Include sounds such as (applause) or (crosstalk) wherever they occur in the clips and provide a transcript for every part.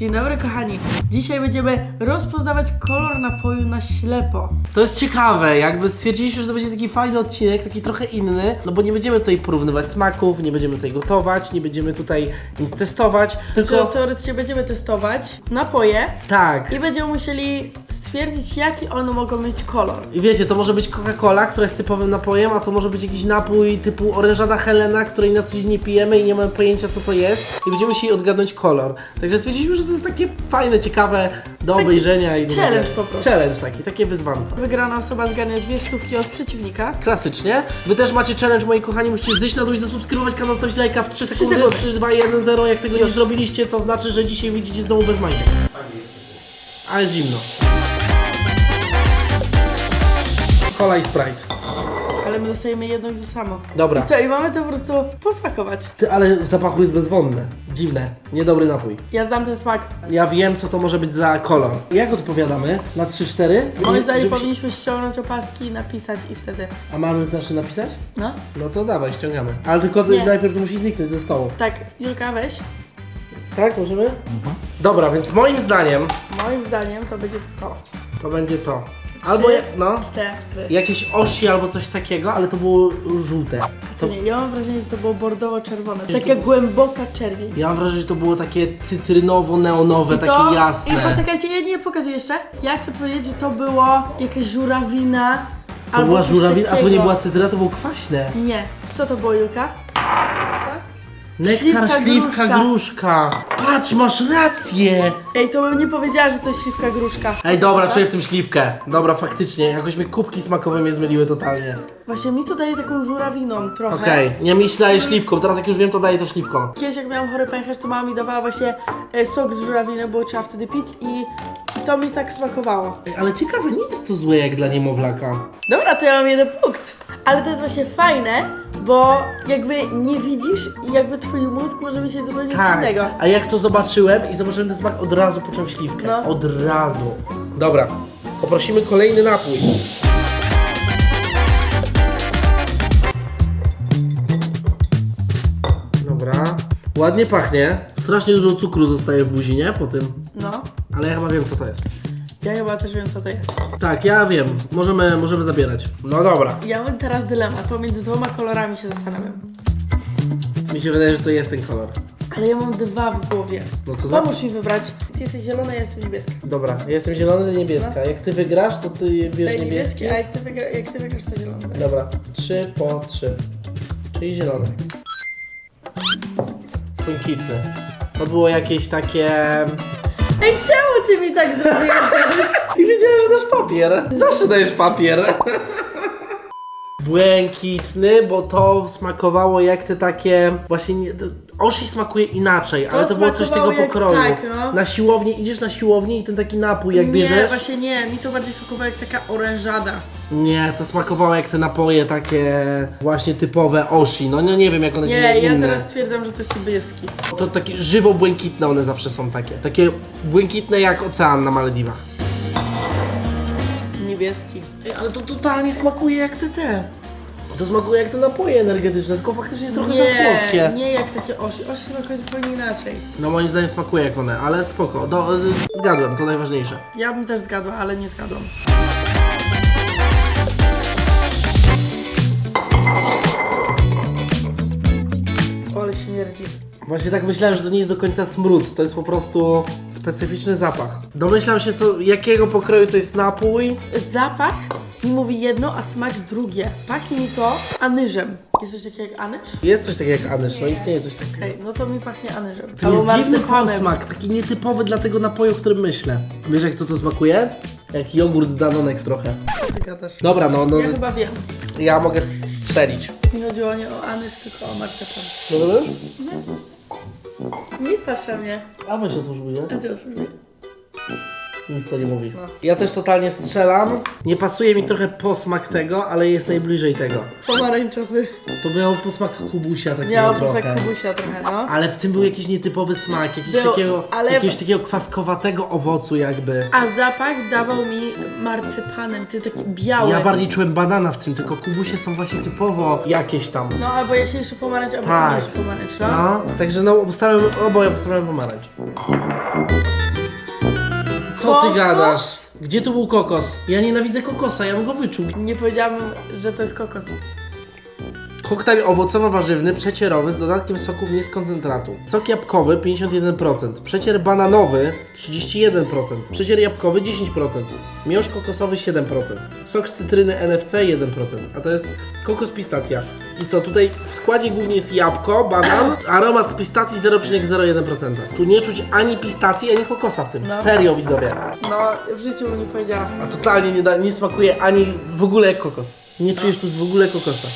Dzień dobry kochani. Dzisiaj będziemy rozpoznawać kolor napoju na ślepo. To jest ciekawe, jakby stwierdziliśmy, że to będzie taki fajny odcinek, taki trochę inny, no bo nie będziemy tutaj porównywać smaków, nie będziemy tutaj gotować, nie będziemy tutaj nic testować, Tylko tylko teoretycznie będziemy testować napoje tak. i będziemy musieli stwierdzić, jaki one mogą mieć kolor. I wiecie, to może być Coca-Cola, która jest typowym napojem, a to może być jakiś napój typu orężada Helena, której na co dzień nie pijemy i nie mamy pojęcia co to jest i będziemy musieli odgadnąć kolor. Także stwierdziliśmy, że to jest takie fajne, ciekawe do Taki obejrzenia i do challenge tego. po prostu. Challenge taki, takie wyzwanko. Wygrana osoba zgarnia dwie stówki od przeciwnika. Klasycznie. Wy też macie challenge, moi kochani, musicie zejść na dół i zasubskrybować kanał, stawić lajka w 3 sekundy, sekundy. 3, 2, 1, 0. Jak tego nie Już. zrobiliście, to znaczy, że dzisiaj wyjdziecie z domu bez majtek. A jest zimno. Cola i Sprite. My dostajemy jedno i to samo. Dobra. I co? I mamy to po prostu posmakować. Ty, ale w zapachu jest bezwonne. Dziwne. Niedobry napój. Ja znam ten smak. Ja wiem, co to może być za kolor. Jak odpowiadamy? Na 3-4? Moim zdaniem powinniśmy ściągnąć opaski i napisać i wtedy. A mamy znaczy napisać? No? No to dawaj, ściągamy. Ale tylko Nie. najpierw to musi zniknąć ze stołu. Tak, Julka weź. Tak, możemy? Dobra, więc moim zdaniem Moim zdaniem to będzie to. to będzie to. Albo, Trzy, no, Cztery. jakieś osi albo coś takiego, ale to było żółte. To To, nie, ja mam wrażenie, że to było bordowo-czerwone. Taka głęboka czerwień. ja mam wrażenie, że to było takie cytrynowo-neonowe, takie to, jasne. I poczekajcie, ja nie pokazuję jeszcze. Ja chcę powiedzieć, że to było jakaś żurawina. to albo była coś żurawina, a to nie takiego. była cytryna, to było kwaśne. Nie. Co to było, Julka? Nektar, Śliwka śliwka, gruszka. Patrz, masz rację. Ej, to bym nie powiedziała, że to jest śliwka gruszka. Ej, dobra, czuję w tym śliwkę. Dobra, faktycznie, jakoś mi kubki smakowe mnie zmyliły totalnie. Właśnie mi to daje taką żurawiną trochę. Okej, nie myślę śliwką, teraz jak już wiem, to daję to śliwką. Kiedyś jak miałam chory pęcherz, to mama mi dawała właśnie e, sok z żurawiny, bo trzeba wtedy pić i to mi tak smakowało. Ej, ale ciekawe, nie jest to złe jak dla niemowlaka. Dobra, to ja mam jeden punkt. Ale to jest właśnie fajne, bo jakby nie widzisz i jakby twój mózg może myśleć zupełnie coś innego. A jak to zobaczyłem i zobaczyłem ten smak, od razu poczułem śliwkę. No. Od razu. Dobra, poprosimy kolejny napój. Dobra. Ładnie pachnie. Strasznie dużo cukru zostaje w buzi, nie? Po tym. No, Ale ja chyba wiem, co to jest. ja chyba też wiem co to jest. Tak, ja wiem. Możemy, możemy zabierać. No dobra. Ja mam teraz dylemat, pomiędzy dwoma kolorami się zastanawiam. Mi się wydaje, że to jest ten kolor. Ale ja mam dwa w głowie. No to za- Pomóż mi wybrać. Ty jesteś zielona, ja jestem niebieska. Dobra, ja jestem zielony, ty niebieska. Jak ty wygrasz, to ty bierz Daj niebieski. a jak ty, wygra, jak ty wygrasz, to zielony. Dobra, trzy po trzy. Czyli zielony. Błękitny. To było jakieś takie... Ej, czemu ty mi tak zrobiłeś? I wiedziałem, że dasz papier. Zawsze dajesz papier. Błękitny, bo to smakowało jak te takie... Właśnie nie, Oshi smakuje inaczej, ale to było coś tego smakowało jak- pokroju. tak, no. Na siłowni, idziesz na siłownię i ten taki napój jak nie, bierzesz... właśnie nie. Mi to bardziej smakowało jak taka orężada. Nie, to smakowało jak te napoje takie właśnie typowe Oshi. No nie, nie wiem jak one się Nie, ja inne. teraz stwierdzam, że to jest niebieski. To takie żywo błękitne one zawsze są takie. Takie błękitne jak ocean na Malediwach. Niebieski. Ej, ale to totalnie smakuje jak te te. To smakuje jak te napoje energetyczne, tylko faktycznie jest trochę za słodkie. nie jak takie osi. Osi smakuje zupełnie inaczej. No moim zdaniem smakuje jak one, ale spoko. Do, y, zgadłem, to najważniejsze. Ja bym też zgadła, ale nie zgadłam. Ole śmierdzi. Właśnie tak myślałem, że to nie jest do końca smród, to jest po prostu specyficzny zapach. Domyślam się, co, jakiego pokroju to jest napój. Zapach mówi jedno, a smak drugie. Pachnie mi to anyżem. Jest coś takiego jak anyż? Jest coś takiego jak anysz, no istnieje coś takiego. Okej, no to mi pachnie anyżem. To jest dziwny posmak, taki nietypowy dla tego napoju, o którym myślę. Wiesz jak to to smakuje? Jak jogurt danonek trochę. Co ty gadasz? Dobra, no, no, Ja chyba wiem. ja mogę strzelić. Nie chodziło nie o anyż, tylko o marcepan. No już? Nie patrz na mnie. A weź otwórz buzię. A ty otwórz mnie. Nic to nie mówi. Ja też totalnie strzelam. Nie pasuje mi trochę posmak tego, ale jest najbliżej tego. Pomarańczowy. To miało posmak kubusia takiego Miało trochę. posmak kubusia trochę, no. Ale w tym był jakiś nietypowy smak, jakiś Był, takiego, ale- jakiegoś takiego kwaskowatego owocu jakby. A zapach dawał mi marcepanem, ty taki biały. Ja bardziej czułem banana w tym, tylko kubusie są właśnie typowo jakieś tam. No, albo jaśniejszy pomarańcz, albo Tak. ciemniejszy pomarańcz, no. No, także no, obstawiam, oboje obstawiam pomarańcz. Co ty Kokos? gadasz? Gdzie tu był kokos? Ja nienawidzę kokosa, ja bym go wyczuł. Nie powiedziałabym, że to jest kokos. Koktajl owocowo-warzywny, przecierowy z dodatkiem soków nie z koncentratu. Sok jabłkowy 51%, przecier bananowy 31%, przecier jabłkowy 10%, miąższ kokosowy 7%, sok z cytryny NFC 1%, a to jest kokos pistacja. I co, tutaj w składzie głównie jest jabłko, banan, aromat z pistacji 0,01%. Tu nie czuć ani pistacji, ani kokosa w tym. No. Serio widzowie. No, w życiu bym nie powiedziała. A totalnie nie, da, nie smakuje ani w ogóle jak kokos. Nie czujesz tu w ogóle kokosa.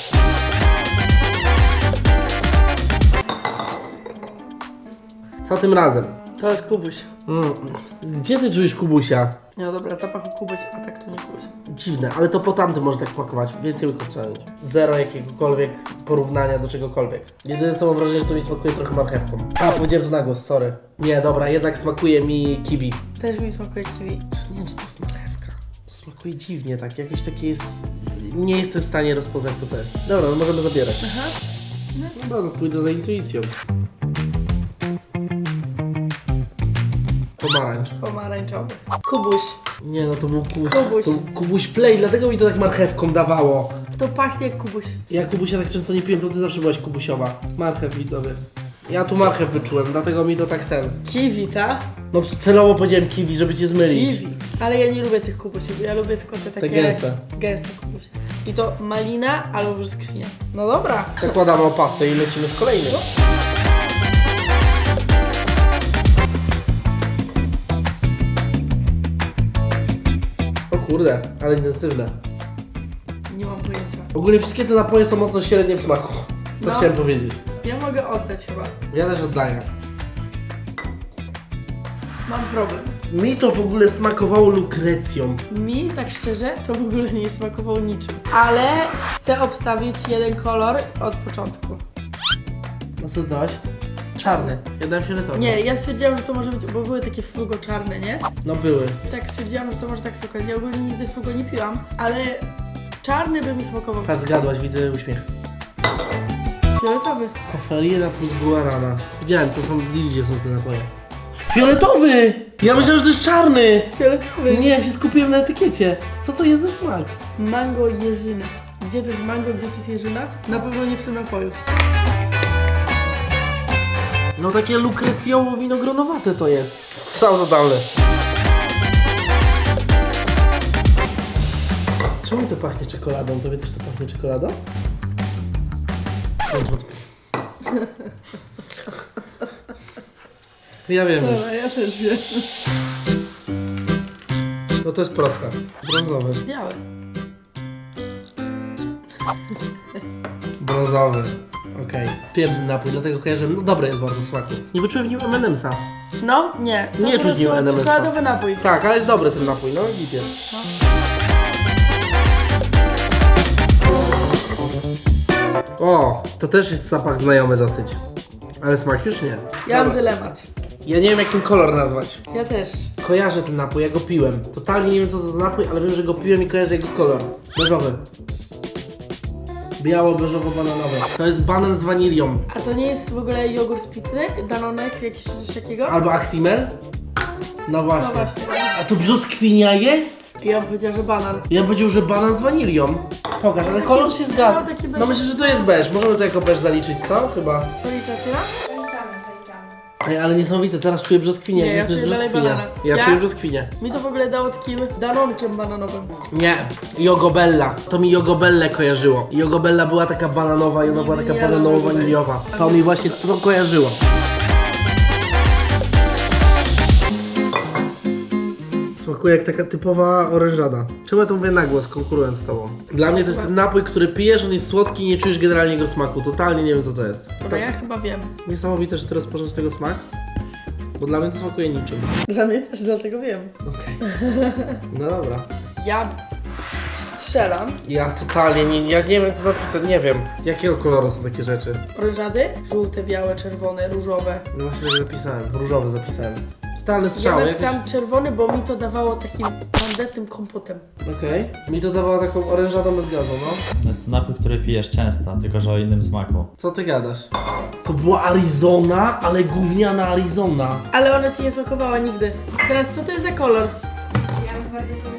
Co tym razem? To jest kubuś. Mm. Gdzie ty czujesz kubusia? No dobra, zapachu kubuś, a tak to nie kubuś. Dziwne, ale to po tamtym może tak smakować. Więcej mieć. Zero jakiegokolwiek porównania do czegokolwiek. Jedyne co mam wrażenie, że to mi smakuje trochę marchewką. A, powiedziałem to na głos, sorry. Nie, dobra, jednak smakuje mi kiwi. Też mi smakuje kiwi. Nie wiem, czy to jest marchewka. To smakuje dziwnie, tak. Jakieś takie jest... Nie jestem w stanie rozpoznać, co to jest. Dobra, no możemy zabierać. Aha. Dobra, no pójdę za intuicją. Pomarańcz. Pomarańczowy. Kubuś. Nie no, to był, ku... Kubuś. to był Kubuś Play, dlatego mi to tak marchewką dawało. To pachnie jak kubuś. Ja Kubusia tak często nie piłem, to ty zawsze byłaś Kubusiowa. Marchew widzowie. Ja tu marchew wyczułem, dlatego mi to tak ten. Kiwi, ta? No celowo powiedziałem kiwi, żeby cię zmylić. Kiwi. Ale ja nie lubię tych kubusiów, ja lubię tylko te takie... gęste. Gęste kubusie. I to malina albo brzoskwinia. No dobra. Zakładamy opasy i lecimy z kolejnym. Kurde, ale intensywne. Nie mam pojęcia. Ogólnie wszystkie te napoje są mocno średnie w smaku. To No. chciałem powiedzieć. Ja mogę oddać chyba. Ja też oddaję. Mam problem. Mi to w ogóle smakowało lukrecją. Mi, tak szczerze, to w ogóle nie smakowało niczym. Ale chcę obstawić jeden kolor od początku. No co dałaś? Czarny. Ja dałem fioletowy. Nie, ja stwierdziłam, że to może być, bo były takie frugo czarne, nie? No były. Tak stwierdziłam, że to może tak smakać. Ja ogólnie nigdy frugo nie piłam, ale czarny by mi smakował. Patrz, zgadłaś, widzę uśmiech. Fioletowy. Koferina plus guarana. Widziałem, to są w Dildzie są te napoje. Fioletowy! Ja myślałem, że to jest czarny! Fioletowy. Nie, ja się skupiłem na etykiecie. Co to jest za smak? Mango jeżyna. Gdzie to jest mango, gdzie to jest jeżyna? Na pewno nie w tym napoju. No takie lukrecjowo-winogronowate to jest. Strzał totalny. Czemu to pachnie czekoladą? Tobie też to pachnie czekoladą? Ja wiem już. ja też wiem. No to jest proste. Brązowy. Biały. Brązowy. Okej. Piękny napój, dlatego kojarzę. No dobry jest bardzo w smaku. Nie wyczułem w nim M&M'sa. No, nie. To Nie po czuć prostu nim elementu. czekoladowy napój. Tak, ale jest dobry ten napój, no jest. O, to też jest zapach znajomy dosyć. Ale smak już nie. Ja mam Dobra. dylemat. Ja nie wiem jak ten kolor nazwać. Ja też. Kojarzę ten napój, ja go piłem. Totalnie nie wiem co to za napój, ale wiem, że go piłem i kojarzę jego kolor. Beżowy. Biało-beżowo-bananowy. To jest banan z wanilią. A to nie jest w ogóle jogurt pitny? Danonek, jakiś coś takiego? Albo Actimel? No właśnie. No właśnie. A tu brzoskwinia jest? Ja bym powiedziała, że banan. Ja bym powiedział, że banan z wanilią. Pokaż, ale kolor się zgadza. no, taki beż. No myślę, że to jest beż. Możemy to jako beż zaliczyć, co? Chyba. Policzacie? Ej, ale niesamowite, teraz czuję brzoskwinię. Nie, ja czuję dalej banana. Ja, Ja? czuję brzoskwinię. Mi to w ogóle dało takim danonkiem bananowym. Nie, Jogobella. To mi Jogobellę kojarzyło. Jogobella była taka bananowa i ona była taka bananowo-waniliowa. To mi właśnie to kojarzyło. Smakuje jak taka typowa orężada. Czemu ja to mówię na głos, konkurując z tobą? Dla mnie to jest ten napój, który pijesz, on jest słodki i nie czujesz generalnie jego smaku. Totalnie nie wiem co to jest. Dobra, ja chyba wiem. Niesamowite, że ty rozpoznasz tego smak. Bo dla mnie to smakuje niczym. Dla mnie też, dlatego wiem. Okej. (laughs) No dobra. Ja strzelam. Ja totalnie nie, ja nie wiem co napisać, nie wiem. Jakiego koloru są takie rzeczy? Orężady? Żółte, białe, czerwone, różowe. No właśnie, że zapisałem. Różowy zapisałem. Totalny Ja strzał. jakieś- napisałam czerwony, bo mi to dawało takim tandetnym kompotem. Okej. Mi to dawało taką orężadą bez gazu, no. To jest napój, który pijesz często, tylko że o innym smaku. Co ty gadasz? To była Arizona, ale gówniana Arizona. Ale ona ci nie smakowała nigdy. Teraz co to jest za kolor? Ja bym bardziej powiedziała.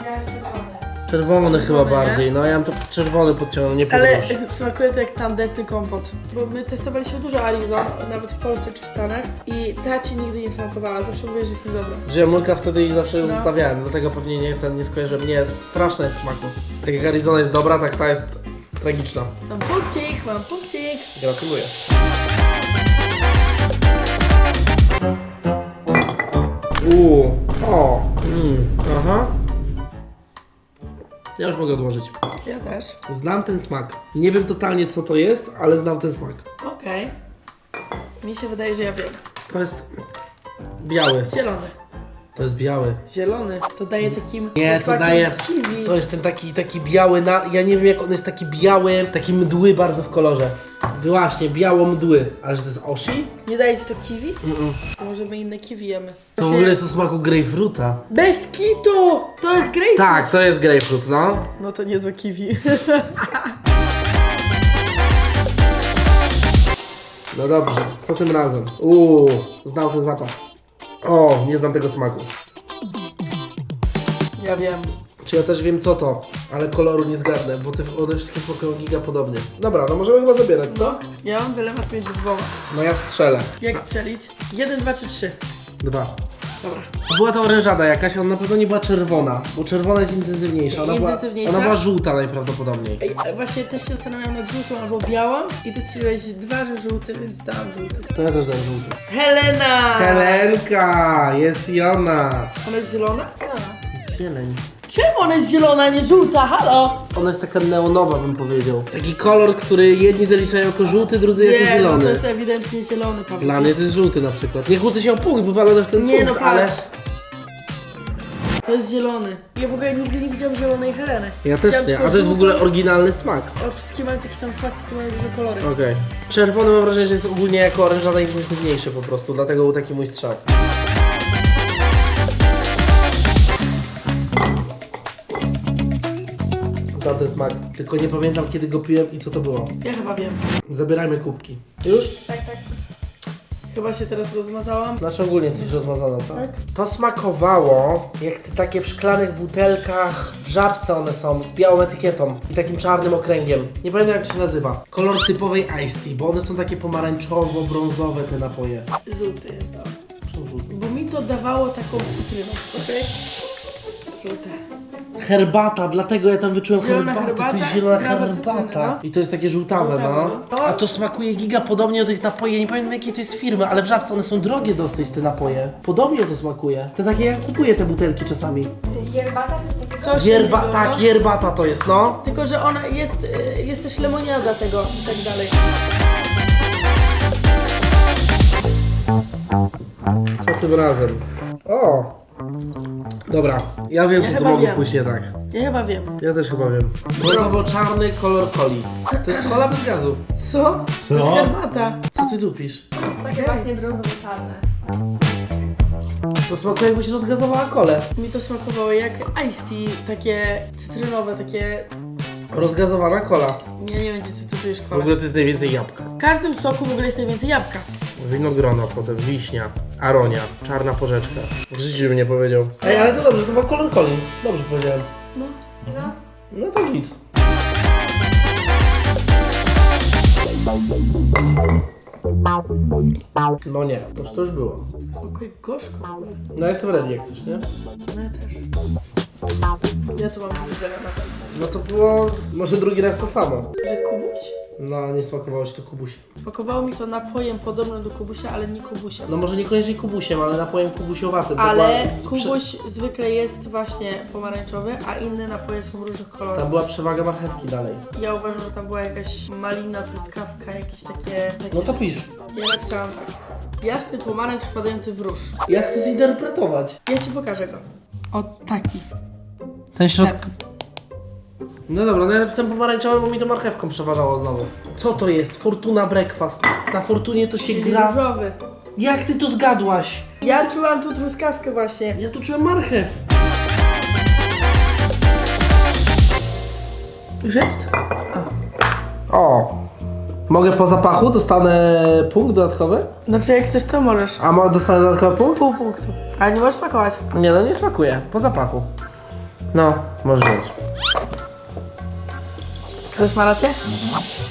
Czerwony chyba nie? bardziej, no ja bym to czerwony podciągnął, nie Ale podróż. (laughs) smakuje to jak tandetny kompot. Bo my testowaliśmy dużo Arizon, nawet w Polsce czy w Stanach i ta ci nigdy nie smakowała. Zawsze mówię, że jest dobra. Wziąłem mulka wtedy i zawsze ją No. zostawiałem, dlatego pewnie nie, ten nie skojarzyłem. Nie, straszna jest w smaku. Tak jak Arizona jest dobra, tak ta jest tragiczna. Mam punkcik, mam punkcik. Gratuluję. Uuu, o, mm, aha. Ja już mogę odłożyć. Ja też. Znam ten smak. Nie wiem totalnie co to jest, ale znam ten smak. Okej. Mi się wydaje, że ja wiem. To jest biały. Zielony. To jest biały. Zielony. To daje takim Nie, to smakiem daje. kiwi. To jest ten taki, taki biały na. Ja nie wiem jak on jest taki biały, taki mdły bardzo w kolorze. Właśnie, biało mdły. Ale że to jest oshi? Nie daje ci to kiwi? Może my inne kiwi jemy. To w ogóle jest o smaku grapefruta. Bez kitu! To jest grapefruit! Tak, to jest grapefruit, no. No to niezłe kiwi. (laughs) No dobrze, co tym razem? Uuu, znam ten zapach. O, nie znam tego smaku. ja wiem. Czy ja też wiem co to, ale koloru nie zgadnę, bo te, one wszystkie smakują giga podobnie. Dobra, no możemy chyba zabierać, co? Ja mam dylemat między dwoma. No ja strzelę. Jak strzelić? Jeden, dwa czy trzy? Dwa. Dobra. Była to orężada jakaś, ona na pewno nie była czerwona, bo czerwona jest intensywniejsza. Ona, Intensywniejsza? Była, ona była żółta najprawdopodobniej. Ej, a właśnie też się zastanawiam nad żółtą albo białą i ty strzeliłeś dwa że żółte, więc dałam żółty. To ja też dam żółty. Helena! Helenka! Jest i ona! Ona jest zielona? Jest zieleń. Czemu ona jest zielona, a nie żółta? Halo? Ona jest taka neonowa, bym powiedział. Taki kolor, który jedni zaliczają jako żółty, drudzy jako Nie, no zielony. to jest ewidentnie zielony, Paweł. Dla mnie to jest żółty na przykład. Nie kłócę się o punkt, bo walę w ten Nie no punkt, ale... patrz. To jest zielony. Ja w ogóle nigdy nie widziałam zielonej Heleny. Ja też Widziałam nie, a tylko to jest w ogóle oryginalny smak. O, wszystkie mają taki sam smak, tylko mają duże kolory. Okej. Czerwony mam wrażenie, że jest ogólnie jako orężada intensywniejszy po prostu, dlatego był taki mój strzał. Ten smak, tylko nie pamiętam kiedy go piłem i co to było. Ja chyba wiem. Zabierajmy kubki. Już? Tak, tak. Chyba się teraz rozmazałam. Znaczy ogólnie jesteś rozmazana, tak? Tak. To smakowało jak te takie w szklanych butelkach, w żabce one są, z białą etykietą i takim czarnym okręgiem. Nie pamiętam jak to się nazywa. Kolor typowej Ice Tea, bo one są takie pomarańczowo-brązowe te napoje. Żółty jest tam. Czemu żółte? Bo mi to dawało taką cytryną, okej? Żółte. Herbata, dlatego ja tam wyczułem Zielona herbatę. to herbata jest zielona trawa herbata. no. I to jest takie żółtawe, Żółtawe, no. no. A to smakuje giga podobnie do tych napoi. Ja nie pamiętam jakiej to jest firmy, ale w żabce one są drogie dosyć te napoje. Podobnie to smakuje. To takie jak kupuję te butelki czasami. Yerbata coś takiego? Coś Yerba, takiego, tak, no. yerbata to jest, no. Tylko, że ona jest, y, jest też lemoniada tego i tak dalej. Co tym razem? O! Dobra, ja wiem Ja co tu chyba mogło wiem. pójść nie tak. Ja chyba wiem. Ja też chyba wiem. Brązowo-czarny kolor coli. To jest kola bez gazu. Co? To jest herbata. Co ty dupisz? To jest takie właśnie brązowo-czarne. To smakuje jakbyś rozgazowała kolę. Mi to smakowało jak iced tea, takie cytrynowe, takie... Rozgazowana kola. Ja nie wiem, gdzie ty tu czujesz W kolę. ogóle to jest najwięcej jabłka. W każdym soku w ogóle jest najwięcej jabłka. Winogrono, potem wiśnia, aronia, czarna porzeczka. W życiu bym nie powiedział. Ej, ale to dobrze, to ma kolor coli. Dobrze powiedziałem. No. No. No to git. No nie, toż to już było. Smakuje gorzko w ogóle. No jestem ready jak coś, nie? No ja też. Ja tu mam duży dylemat. No to było może drugi raz to samo. Że? No, nie smakowało się to kubusie. Smakowało mi to napojem podobnym do kubusia, ale nie kubusiem. No może niekoniecznie kubusiem, ale napojem kubusiowatym. Ale była kubuś zwykle jest właśnie pomarańczowy, a inne napoje są różnych kolorów. tam była przewaga marchewki dalej. Ja uważam, że tam była jakaś malina, truskawka, jakieś takie... takie No to rzeczy. pisz. Ja napisałam tak. jasny pomarańcz wpadający w róż. Jak to zinterpretować? Ja ci pokażę go. O, taki. Ten środek... No dobra, no ja napisałem pomarańczowy, bo mi to marchewką przeważało znowu. Co to jest? Fortuna Breakfast. Na Fortunie to się Czyli gra... różowy. Jak ty to zgadłaś? Ja czułam tu truskawkę właśnie. Ja tu czułem marchew. Już jest? O! Mogę po zapachu? Dostanę punkt dodatkowy? Znaczy jak chcesz to możesz. A mo- dostanę dodatkowy punkt? Pół punktu. Ale nie możesz smakować. Nie no, nie smakuje. Po zapachu. No, możesz mieć. Ktoś ma rację?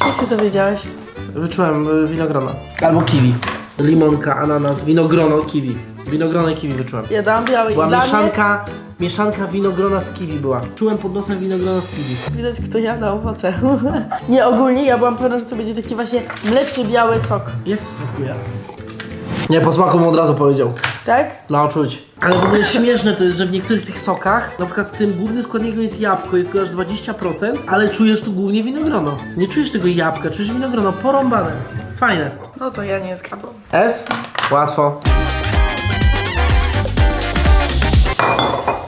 Jak ty to wiedziałeś? Wyczułem y, winogrona. Albo kiwi. Limonka, ananas, winogrono, kiwi. Winogrono i kiwi wyczułem. Ja dałam biały i Była dla mieszanka, mieszanka winogrona z kiwi była. Czułem pod nosem winogrona z kiwi. mnie widać kto jada owoce. (laughs) nie, ogólnie ja byłam pewna, że to będzie taki właśnie mleczny biały sok. Jak to smakuje? Nie, po smaku mu od razu powiedział. Tak? Dla czuć. Ale w ogóle śmieszne to jest, że w niektórych tych sokach, na przykład tym głównym składnikiem jest jabłko, jest go aż 20%, ale czujesz tu głównie winogrono. Nie czujesz tego jabłka, czujesz winogrono, porąbane. Fajne. No to ja nie zgadłam. S? Łatwo.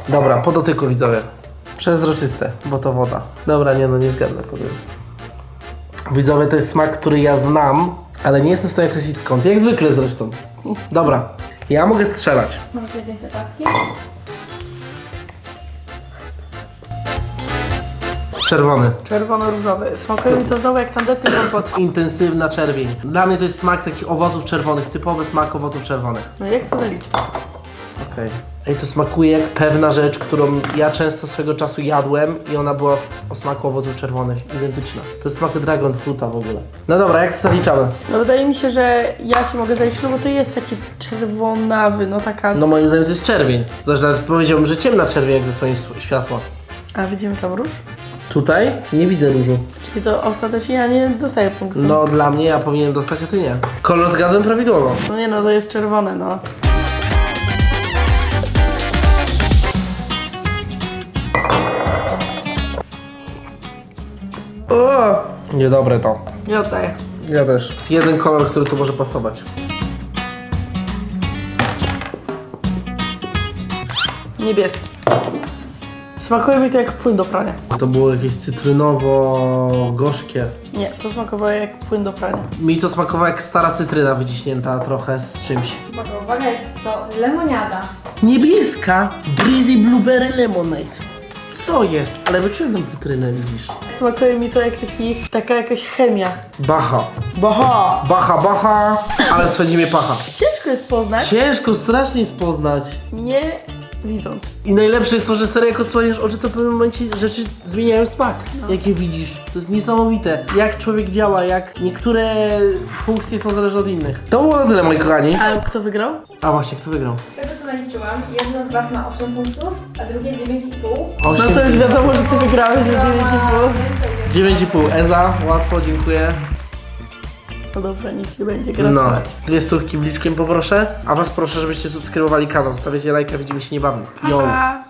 Dobra, po dotyku widzowie. Przezroczyste, bo to woda. Dobra, nie no, nie zgadnę, powiem. Widzowie, to jest smak, który ja znam, ale nie jestem w stanie określić skąd. Jak zwykle zresztą. Dobra, ja mogę strzelać. Może jakieś zdjęcie paski? Czerwony. Czerwono-różowy. Smakuje mi to znowu jak tandetny kompot. (clears throat) Intensywna czerwień. Dla mnie to jest smak takich owoców czerwonych, typowy smak owoców czerwonych. No jak to zaliczyć? Okej. Ej, to smakuje jak pewna rzecz, którą ja często swego czasu jadłem i ona była w, o smaku owoców czerwonych, identyczna. To jest smak dragon fruta w ogóle. No dobra, jak to zaliczamy? No wydaje mi się, że ja ci mogę zaliczyć, no bo to jest taki czerwonawy, no taka... No moim zdaniem to jest czerwień. Zresztą nawet powiedziałbym, że ciemna czerwień jak zasłoni s- światło. A widzimy tam róż? Tutaj nie widzę różu. Czyli to ostatecznie ja nie dostaję punktu. No dla mnie ja powinienem dostać, a ty nie. Kolor zgadłem prawidłowo. No nie no, to jest czerwone, no. O, Niedobre to. nie oddaję. Ja też. Jest jeden kolor, który tu może pasować. Niebieski. Smakuje mi to jak płyn do prania. To było jakieś cytrynowo-gorzkie. Nie, to smakowało jak płyn do prania. Mi to smakowało jak stara cytryna wyciśnięta trochę z czymś. Uwaga, uwaga, jest to lemoniada. Niebieska Breezy Blueberry Lemonade. Co jest? Ale wyczułem tą cytrynę, widzisz. Smakuje mi to jak taki, taka jakaś chemia. Bacha. Baha! Bacha, bacha, ale swędzi mnie pacha. Ciężko jest poznać, Ciężko strasznie jest poznać. nie widząc. I najlepsze jest to, że serio jak odsłaniasz oczy, to w pewnym momencie rzeczy zmieniają smak. Jakie widzisz. To jest niesamowite. Jak człowiek działa, jak niektóre funkcje są zależne od innych. To było na tyle, moi kochani. A kto wygrał? A właśnie, kto wygrał? Z tego co naliczyłam, jedno z Was ma 8 punktów, a drugie 9,5. No to już wiadomo, że ty wygrałeś w 9,5. Więcej, 9,5. Eza, łatwo, dziękuję. No dobra, nic nie będzie, No, dwie stówki bliczkiem poproszę, a was proszę, żebyście subskrybowali kanał, stawiacie lajka, widzimy się niebawem. Pa.